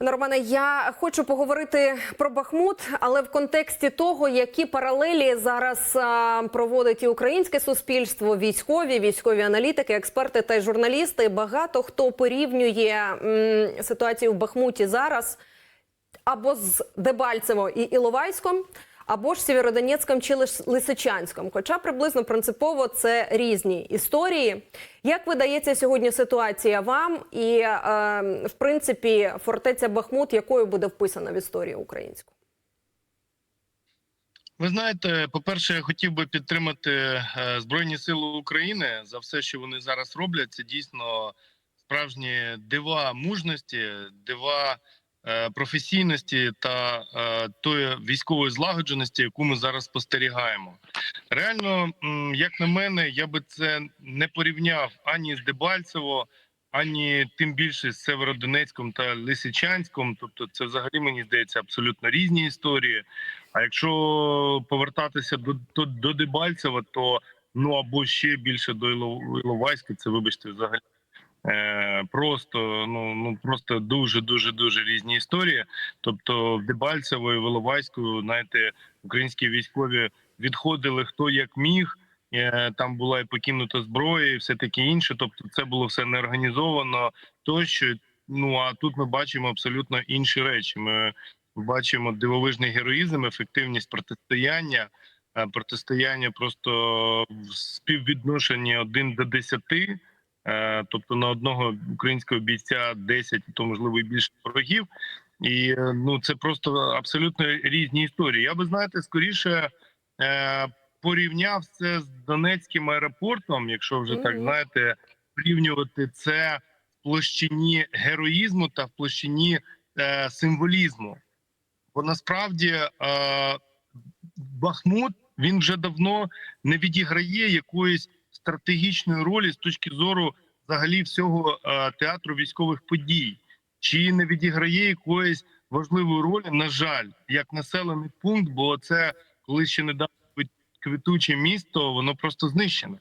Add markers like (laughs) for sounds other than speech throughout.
Пане Романе, я хочу поговорити про Бахмут, але в контексті того, які паралелі зараз проводить і українське суспільство, військові, військові аналітики, експерти та журналісти. Багато хто порівнює м, ситуацію в Бахмуті зараз або з Дебальцево і Іловайськом, або ж Сєвєродонецьком чи Лис- Лисичанськом. Хоча приблизно принципово це різні історії. Як видається сьогодні ситуація вам? І е, в принципі, фортеця Бахмут, якою буде вписана в історію українську? Ви знаєте, по-перше, я хотів би підтримати е, Збройні Сили України за все, що вони зараз роблять. Це дійсно справжні дива мужності, дива професійності та е, тої військової злагодженості, яку ми зараз спостерігаємо. Реально, як на мене, я би це не порівняв ані з Дебальцево, ані тим більше з Северодонецьком та Лисичанськом. Тобто, це взагалі мені здається абсолютно різні історії. А якщо повертатися до, до, до Дебальцева, то ну або ще більше до Іло- Іловайська, це вибачте, взагалі е, просто ну ну просто дуже дуже дуже різні історії. Тобто, в Дебальцево і в знаєте, українські військові відходили хто як міг. Е, Там була і покинута зброя, і все таке інше. Тобто, це було все неорганізовано тощо. Ну а тут ми бачимо абсолютно інші речі. Ми бачимо дивовижний героїзм, ефективність протистояння, е, протистояння просто в співвідношенні 1 до 10, е, тобто на одного українського бійця 10, то можливо і більше ворогів. І е, ну це просто абсолютно різні історії. Я би знаєте, скоріше е, порівняв це з Донецьким аеропортом, якщо вже так знаєте, порівнювати це в площині героїзму та в площині е, символізму. Бо насправді е, Бахмут він вже давно не відіграє якоїсь стратегічної ролі з точки зору взагалі всього е, театру військових подій, чи не відіграє якоїсь важливої ролі, на жаль, як населений пункт, бо це коли ще недавно квітуче місто, воно просто знищене.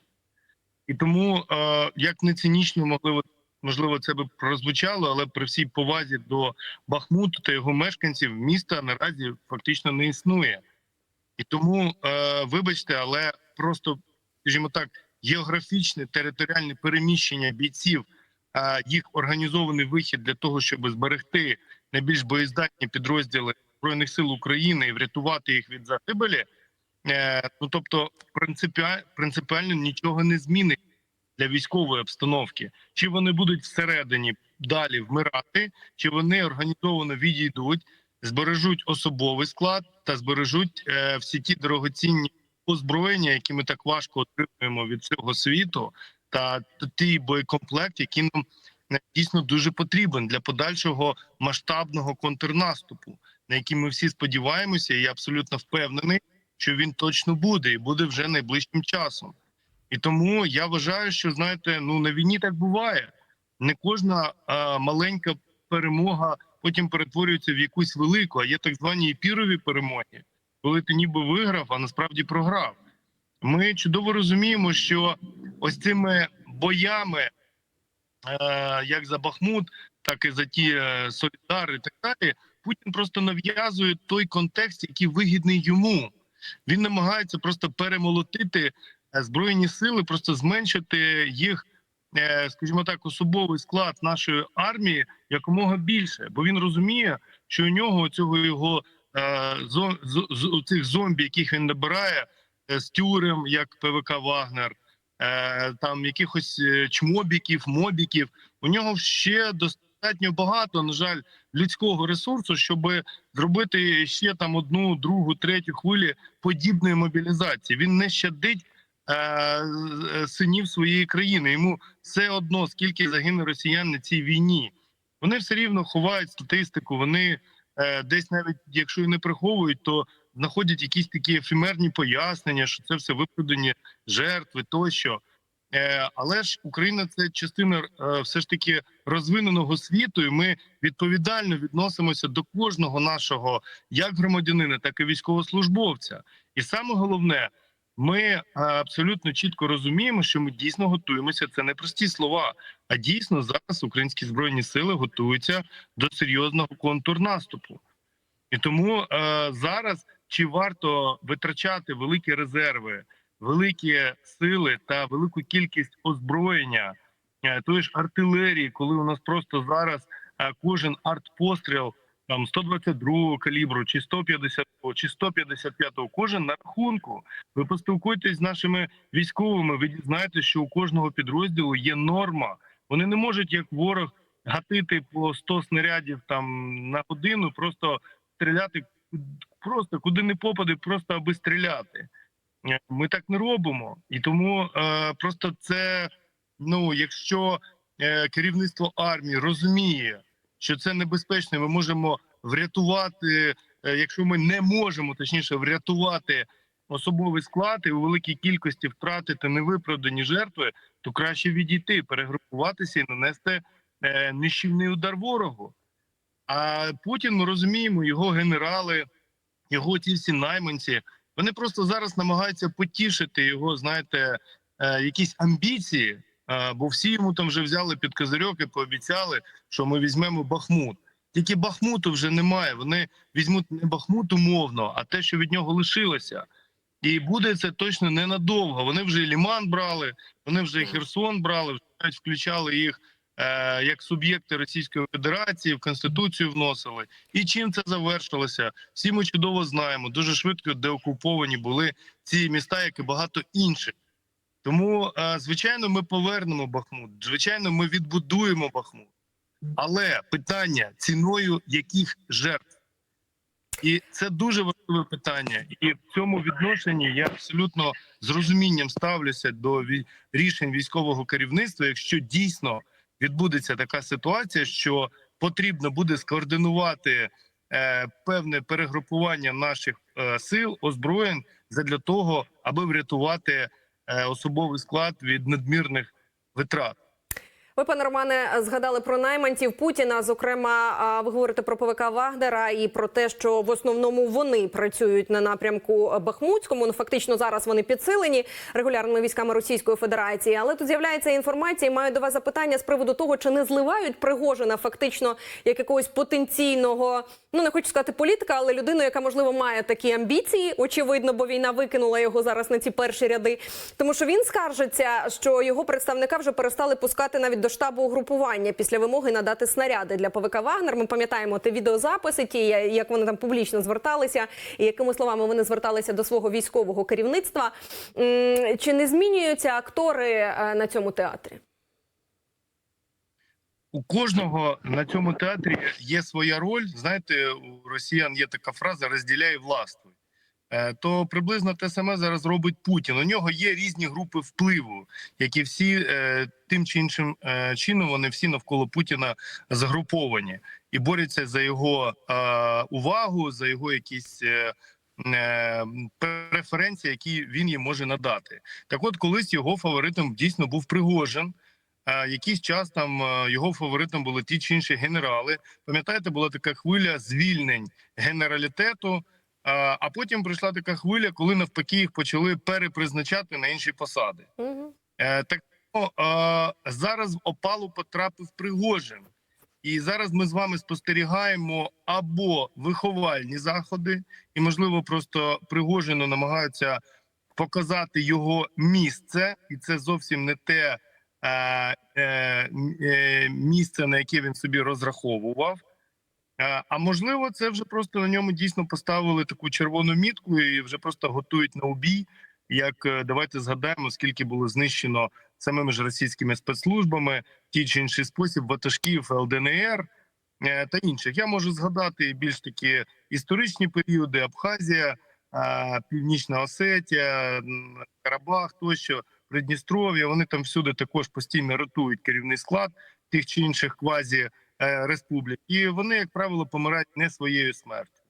І тому, е, як не цинічно можливо, можливо, це би прозвучало, але при всій повазі до Бахмуту та його мешканців міста наразі фактично не існує. І тому, е, вибачте, але просто, скажімо так, географічне територіальне переміщення бійців, їх організований вихід для того, щоб зберегти найбільш боєздатні підрозділи збройних сил України і врятувати їх від загибелі. Е, ну тобто, принципіально нічого не змінить для військової обстановки. Чи вони будуть всередині далі вмирати, чи вони організовано відійдуть, збережуть особовий склад та збережуть е, всі ті дорогоцінні озброєння, які ми так важко отримуємо від цього світу, та т- ті боєкомплект, які нам е, дійсно дуже потрібен для подальшого масштабного контрнаступу, на який ми всі сподіваємося, і я абсолютно впевнений, що він точно буде і буде вже найближчим часом. І тому я вважаю, що знаєте, ну на війні так буває. Не кожна а, маленька перемога потім перетворюється в якусь велику, а є так звані епірові перемоги, коли ти ніби виграв, а насправді програв. Ми чудово розуміємо, що ось цими боями, е, як за Бахмут, так і за ті е, Солідари, і так далі, Путін просто нав'язує той контекст, який вигідний йому. Він намагається просто перемолотити е, збройні сили, просто зменшити їх, скажімо так, особовий склад нашої армії якомога більше, бо він розуміє, що у нього цього його з- з- цих зомбі, яких він набирає е, з тюрем, як ПВК Вагнер, е, там якихось е, чмобіків, мобіків. У нього ще достатньо багато, на жаль, людського ресурсу, щоб зробити ще там одну, другу, третю хвилі подібної мобілізації. Він не щадить е, е, синів своєї країни. Йому все одно скільки загине росіян на цій війні. Вони все рівно ховають статистику. Вони е, десь навіть якщо і не приховують, то знаходять якісь такі ефемерні пояснення, що це все виправдані жертви тощо. Е, але ж Україна це частина е, все ж таки розвиненого світу, і ми відповідально відносимося до кожного нашого як громадянина, так і військовослужбовця. І саме головне, ми е, абсолютно чітко розуміємо, що ми дійсно готуємося. Це не прості слова, а дійсно зараз українські збройні сили готуються до серйозного контрнаступу. І тому е, зараз чи варто витрачати великі резерви, великі сили та велику кількість озброєння е, тої ж артилерії, коли у нас просто зараз е, кожен артпостріл там 122 калібру, чи 150, чи 155, кожен на рахунку. Ви поспілкуйтесь з нашими військовими. Ви дізнаєтесь, що у кожного підрозділу є норма. Вони не можуть як ворог гатити по 100 снарядів там на годину, просто стріляти просто куди не попаде, просто аби стріляти. Е, Ми так не робимо, і тому е, просто це ну, якщо е, керівництво армії розуміє, що це небезпечно, ми можемо врятувати, е, якщо ми не можемо точніше врятувати особовий склад і у великій кількості втратити невиправдані жертви, то краще відійти, перегрупуватися і нанести е, нищівний удар ворогу. А Путін, ми розуміємо, його генерали, його ті всі найманці, вони просто зараз намагаються потішити його, знаєте, е, якісь амбіції. Е, Бо всі йому там вже взяли під козирьок і пообіцяли, що ми візьмемо Бахмут. Тільки Бахмуту вже немає. Вони візьмуть не Бахмут умовно, а те, що від нього лишилося. І буде це точно ненадовго. Вони вже і Ліман брали, вони вже і Херсон брали, вже навіть включали їх е, як суб'єкти Російської Федерації, в Конституцію вносили. І чим це завершилося? Всі ми чудово знаємо. Дуже швидко деокуповані були ці міста, як і багато інших. Тому, е, звичайно, ми повернемо Бахмут. Звичайно, ми відбудуємо Бахмут. Але питання ціною яких жертв? І це дуже важливе питання. І в цьому відношенні я абсолютно з розумінням ставлюся до рішень військового керівництва, якщо дійсно відбудеться така ситуація, що потрібно буде скоординувати е, певне перегрупування наших е, сил, озброєнь для того, аби врятувати особовий склад від надмірних витрат. Ви, пане Романе, згадали про найманців Путіна. Зокрема, ви говорите про ПВК Вагнера і про те, що в основному вони працюють на напрямку Бахмутському. Ну фактично зараз вони підсилені регулярними військами Російської Федерації. Але тут з'являється інформація. і Маю до вас запитання з приводу того, чи не зливають Пригожина фактично як якогось потенційного, ну не хочу сказати політика, але людину, яка можливо має такі амбіції. Очевидно, бо війна викинула його зараз на ці перші ряди. Тому що він скаржиться, що його представника вже перестали пускати навіть до штабу угрупування після вимоги надати снаряди для ПВК Вагнер. Ми пам'ятаємо ті відеозаписи, ті як вони там публічно зверталися, і якими словами вони зверталися до свого військового керівництва. Чи не змінюються актори е, на цьому театрі? У кожного на цьому театрі є своя роль. Знаєте, у росіян є така фраза розділяй властвуй. Е, То приблизно те саме зараз робить Путін. У нього є різні групи впливу, які всі е, тим чи іншим е, чином вони всі навколо Путіна загруповані і борються за його увагу, за його якісь преференції, які він їм може надати. Так, от колись його фаворитом дійсно був Пригожин. Якийсь час там його фаворитом були ті чи інші генерали. Пам'ятаєте, була така хвиля звільнень генералітету. А потім прийшла така хвиля, коли навпаки їх почали перепризначати на інші посади. Угу. Так ну, зараз в опалу потрапив Пригожин, і зараз ми з вами спостерігаємо або виховальні заходи, і можливо, просто Пригожину намагаються показати його місце, і це зовсім не те е, е, е, місце, на яке він собі розраховував. Е, А можливо, це вже просто на ньому дійсно поставили таку червону мітку і вже просто готують на убій. Як е, давайте згадаємо, скільки було знищено самими ж російськими спецслужбами в тій чи інший спосіб ватажків ЛДНР е, та інших. Я можу згадати більш такі історичні періоди: Абхазія, Північна Осетія, Карабах тощо, Придністров'я. Вони там всюди також постійно ротують керівний склад тих чи інших квазі республік, і вони, як правило, помирають не своєю смертю.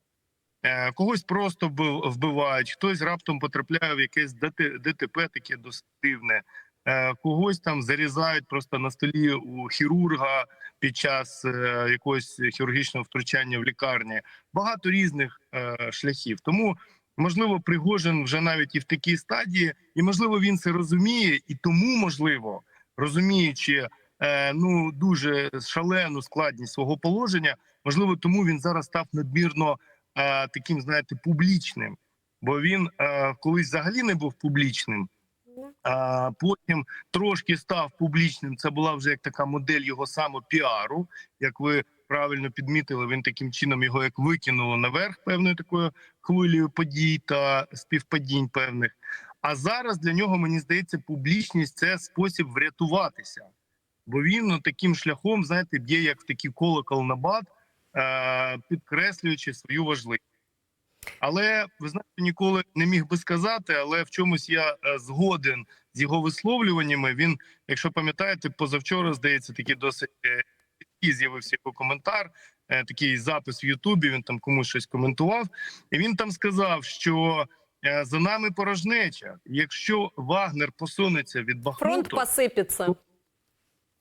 Е, Когось просто вбивають, хтось раптом потрапляє в якесь ДТП таке досить дивне. Е, Когось там зарізають просто на столі у хірурга під час е, якогось хірургічного втручання в лікарні. Багато різних е, шляхів. Тому Можливо, Пригожин вже навіть і в такій стадії, і можливо він це розуміє, і тому можливо, розуміючи е, ну дуже шалену складність свого положення, можливо, тому він зараз став надмірно е, таким, знаєте, публічним, бо він е, колись взагалі не був публічним. А потім трошки став публічним. Це була вже як така модель його самопіару. Як ви правильно підмітили, він таким чином його як викинуло наверх певною такою хвилею подій та співпадінь певних. А зараз для нього мені здається, публічність це спосіб врятуватися, бо він ну, таким шляхом, знаєте, б'є як в такий колокол на бат, е- підкреслюючи свою важливість. Але ви знаєте, ніколи не міг би сказати, але в чомусь я е, згоден з його висловлюваннями. Він, якщо пам'ятаєте, позавчора здається, такий досить е, з'явився його коментар, такий запис в Ютубі. Він там комусь щось коментував, і він там сказав, що за нами порожнеча. Якщо Вагнер посунеться від Бахмуту, Фронт посипеться.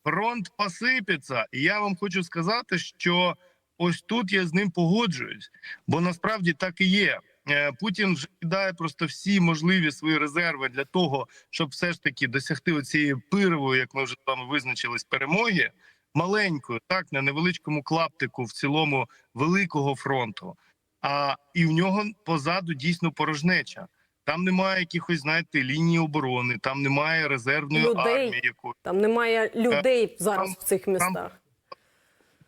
Фронт посипеться. І я вам хочу сказати, що ось тут я з ним погоджуюсь, бо насправді так і є. Е, Путін вже кидає просто всі можливі свої резерви для того, щоб все ж таки досягти цієї пирвої, як ми вже з вами визначились, перемоги маленькою, так на невеличкому клаптику в цілому великого фронту. А і в нього позаду дійсно порожнеча. Там немає якихось, знаєте, лінії оборони, там немає резервної Людей. армії якої. Там немає людей зараз там- в цих містах.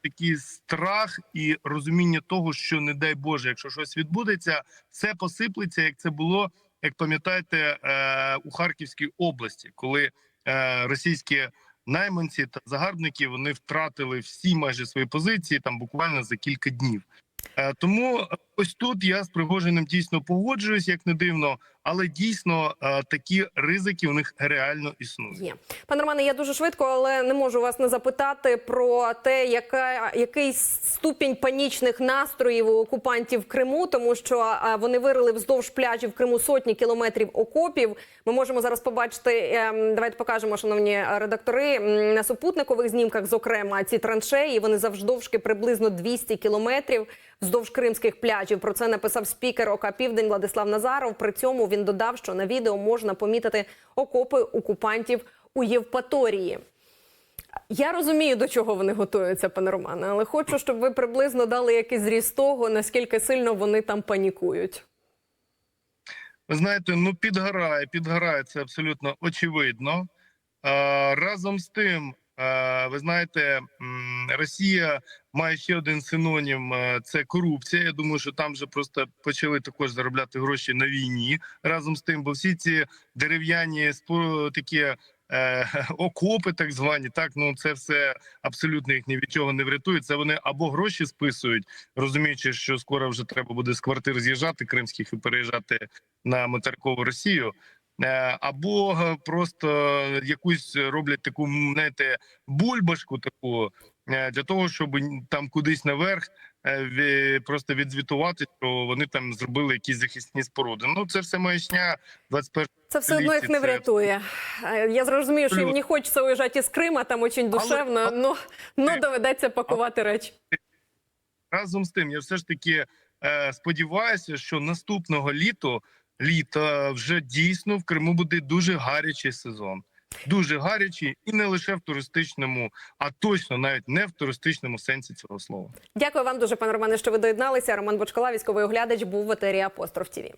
такий страх і розуміння того, що не дай Боже, якщо щось відбудеться, все посиплеться, як це було, як пам'ятаєте, е, у Харківській області, коли е, російські найманці та загарбники вони втратили всі майже свої позиції там буквально за кілька днів. Е, Тому ось тут я з Пригожиним дійсно погоджуюсь, як не дивно, але дійсно е, такі ризики у них реально існують. Є пане Романе, я дуже швидко, але не можу вас не запитати про те, яка який ступінь панічних настроїв у окупантів в Криму, тому що вони вирили вздовж пляжів Криму сотні кілометрів окопів. Ми можемо зараз побачити. ем, Давайте покажемо, шановні редактори, на супутникових знімках, зокрема, ці траншеї. Вони завждовжки приблизно 200 кілометрів вздовж кримських пляжів. Про це написав спікер ОК Південь Владислав Назаров. При цьому він додав, що на відео можна помітити окопи окупантів у Євпаторії. Я розумію, до чого вони готуються, пане Романе, але хочу, щоб ви приблизно дали якийсь зріз того, наскільки сильно вони там панікують. Ви знаєте, ну підгорає, підгорає це абсолютно очевидно. Разом з тим, ви знаєте, Росія має ще один синонім е, це корупція. Я думаю, що там вже просто почали також заробляти гроші на війні. Разом з тим, бо всі ці дерев'яні такі. е, (laughs) Окопи, так звані, так ну це все абсолютно їх ні від чого не врятує. Це вони або гроші списують, розуміючи, що скоро вже треба буде з квартир з'їжджати кримських і переїжджати на материкову Росію, або е, просто якусь роблять таку знаєте, бульбашку таку е, для того, щоб там кудись наверх е, просто відзвітувати, що вони там зробили якісь захисні споруди. Ну це все маячня 21 Це все одно їх не врятує. Е, Я зрозумію, що їм не хочеться уїжджати із Крима, там дуже душевно, але- ну, ну доведеться пакувати речі. разом з тим, я все ж таки е, сподіваюся, що наступного літо літа вже дійсно в Криму буде дуже гарячий сезон. Дуже гарячий і не лише в туристичному, а точно навіть не в туристичному сенсі цього слова. Дякую вам дуже, пане Романе, що ви доєдналися. Роман Бочкала, військовий оглядач, був в етері Апостроф ТІВІ.